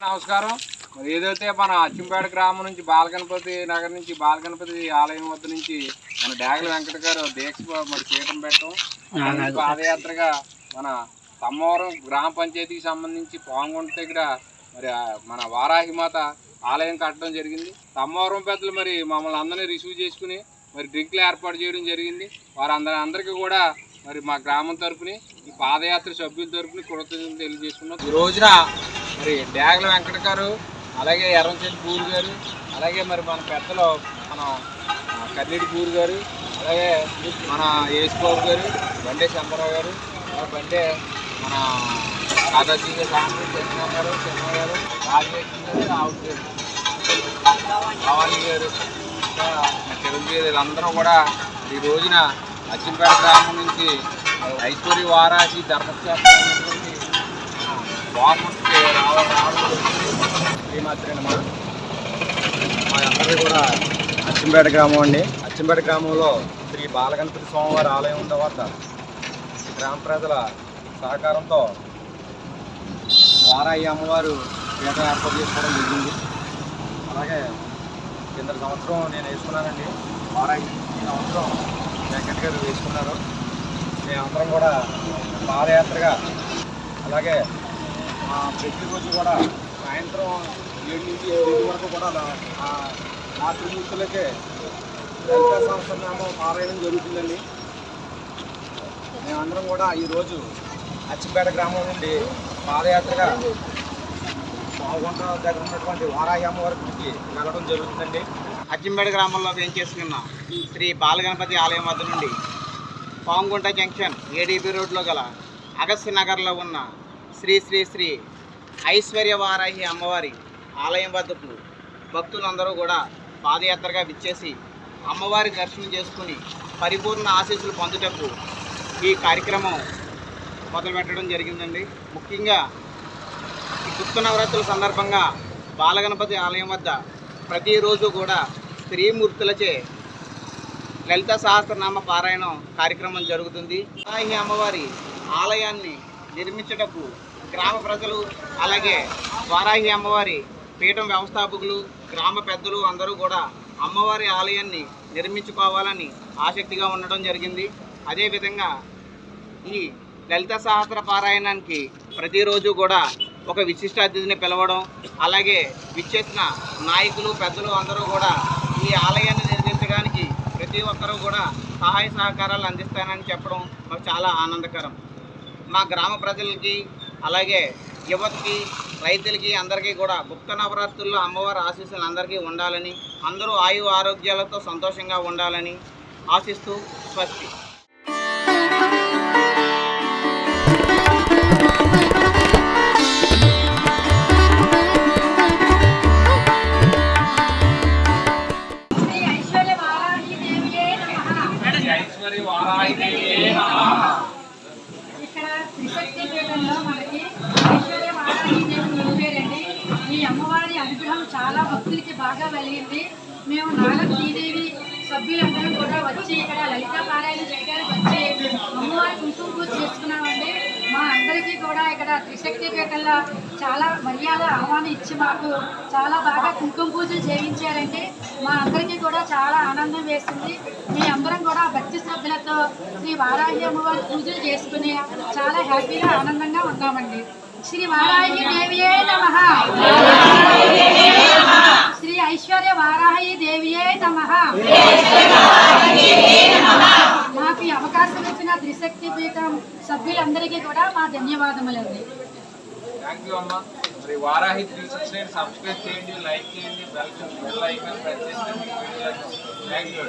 నమస్కారం. మరి ఏదైతే మన అచ్చింపేట గ్రామం నుంచి బాలగణపతి నగర్ నుంచి బాలగణపతి ఆలయం వద్ద నుంచి మన డాగల వెంకట గారు దీక్ష మరి పీఠం పెట్టడం పాదయాత్రగా మన తమ్మవరం గ్రామ పంచాయతీకి సంబంధించి పాంగుంట దగ్గర మరి మన వారాహిమాత ఆలయం కట్టడం జరిగింది. తమ్మవరం పెద్దలు మరి మమ్మల్ని అందరినీ రిసీవ్ చేసుకుని మరి డ్రింక్లు ఏర్పాటు చేయడం జరిగింది. వారందరి అందరికీ కూడా మరి మా గ్రామం తరఫుని ఈ పాదయాత్ర సభ్యుల తరఫుని కృతజ్ఞతలు తెలియజేసుకున్నాం. ఈ రోజున మరి డ్యాగల వెంకట గారు అలాగే ఎర్రంచెల్లి పూరు గారు అలాగే మరి మన పెద్దలు మన ఆ, కన్నీటి గారు అలాగే మన యేసుబాబు గారు బండే చంద్రరావు గారు బండే మన దాదాజీ గారు చంద్రరావు గారు చంద్రరావు గారు రాజలక్ష్మి గారు ఆవుట్ గారు భవానీ గారు ఇంకా వీళ్ళందరూ కూడా ఈ రోజున అచ్చింపేట గ్రామం నుంచి ఐశ్వర్య వారాసి ధర్మక్షేత్రమైనటువంటి అనేటువంటి గవర్నమెంట్కి రావడం రావడం మా అందరికీ కూడా అచ్చంపేట గ్రామం అండి. అచ్చంపేట గ్రామంలో శ్రీ బాలగణపతి స్వామివారి ఆలయం తర్వాత వద్ద ఈ గ్రామ ప్రజల సహకారంతో వారాయి అమ్మవారు పీఠం ఏర్పాటు చేసుకోవడం జరిగింది. అలాగే కింద సంవత్సరం నేను వేసుకున్నానండి. వారాయి ఈ సంవత్సరం వెంకట్ గారు వేసుకున్నారు. మేమందరం కూడా పాదయాత్రగా అలాగే ఆ, ప్రతిరోజు కూడా సాయంత్రం ఏడు నుంచి ఏడు వరకు కూడా నా- ఆ మాతృమూర్తులకే లలిత సహస్రనామం పారాయణం జరుగుతుందండి. మేమందరం కూడా ఈరోజు అచ్చిపేట గ్రామం నుండి పాదయాత్రగా పాల్గొంట దగ్గర ఉన్నటువంటి వారాయామ వరకు వెళ్ళడం జరుగుతుందండి. అజ్జింపేట గ్రామంలో వేంచేసుకున్న శ్రీ బాలగణపతి ఆలయం వద్ద నుండి పాంగుంట జంక్షన్ ఏడీబీ రోడ్లో గల అగస్త్య నగర్లో ఉన్న శ్రీ శ్రీ శ్రీ ఐశ్వర్య వారాహి అమ్మవారి ఆలయం వద్దకు భక్తులందరూ కూడా పాదయాత్రగా విచ్చేసి అమ్మవారి దర్శనం చేసుకుని పరిపూర్ణ ఆశీస్సులు పొందుటకు ఈ కార్యక్రమం మొదలుపెట్టడం జరిగిందండి. ముఖ్యంగా ఈ గుప్త నవరాత్రుల సందర్భంగా బాలగణపతి ఆలయం వద్ద ప్రతిరోజు కూడా స్త్రీమూర్తులచే లలిత సహస్రనామ పారాయణం కార్యక్రమం జరుగుతుంది. వారాహి అమ్మవారి ఆలయాన్ని నిర్మించుటకు గ్రామ ప్రజలు అలాగే వారాహి అమ్మవారి పీఠం వ్యవస్థాపకులు గ్రామ పెద్దలు అందరూ కూడా అమ్మవారి ఆలయాన్ని నిర్మించుకోవాలని ఆసక్తిగా ఉండడం జరిగింది. అదేవిధంగా ఈ లలిత సహస్ర పారాయణానికి ప్రతిరోజు కూడా ఒక విశిష్ట అతిథిని పిలవడం అలాగే విచ్చేసిన నాయకులు పెద్దలు అందరూ కూడా ఈ ఆలయాన్ని నిర్మించడానికి ప్రతి ఒక్కరూ కూడా సహాయ సహకారాలు అందిస్తానని చెప్పడం మాకు చాలా ఆనందకరం. మా గ్రామ ప్రజలకి అలాగే యువతకి రైతులకి అందరికీ కూడా గుప్త నవరాత్రుల్లో అమ్మవారి ఆశీస్సులు అందరికీ ఉండాలని అందరూ ఆయు ఆరోగ్యాలతో సంతోషంగా ఉండాలని ఆశిస్తూ స్వస్తి. చాలా బాగా వెలిగింది. మేము నాగ శ్రీదేవి సభ్యులందరం కూడా వచ్చి ఇక్కడ లలిత పారాయణ చేయడానికి వచ్చి అమ్మవారి కుంకుమ పూజ చేసుకున్నామండి. మా అందరికీ కూడా ఇక్కడ త్రిశక్తి పీఠంలో చాలా మర్యాద ఆహ్వానం ఇచ్చి మాకు చాలా బాగా కుంకుమ పూజలు చేయించారండి. మా అందరికీ కూడా చాలా ఆనందం వేస్తుంది మీ అందరం కూడా భక్తి శ్రద్ధలతో శ్రీ వారాహి అమ్మవారి పూజలు చేసుకుని చాలా హ్యాపీగా ఆనందంగా ఉన్నామండి. శ్రీ వారాహి దేవియే నమ శ్రీ ఐశ్వర్య వారాహి దేవియే నమ మాకు ఈ అవకాశం ఇచ్చిన త్రిశక్తి పీఠం సభ్యులందరికీ కూడా మా ధన్యవాదములండి. థ్యాంక్ యూ అమ్మా. మరి Varahi three six nine subscribe చేయండి లైక్ చేయండి బెల్ బెల్ ఐకాన్ ప్రెస్ చేయండి థ్యాంక్ యూ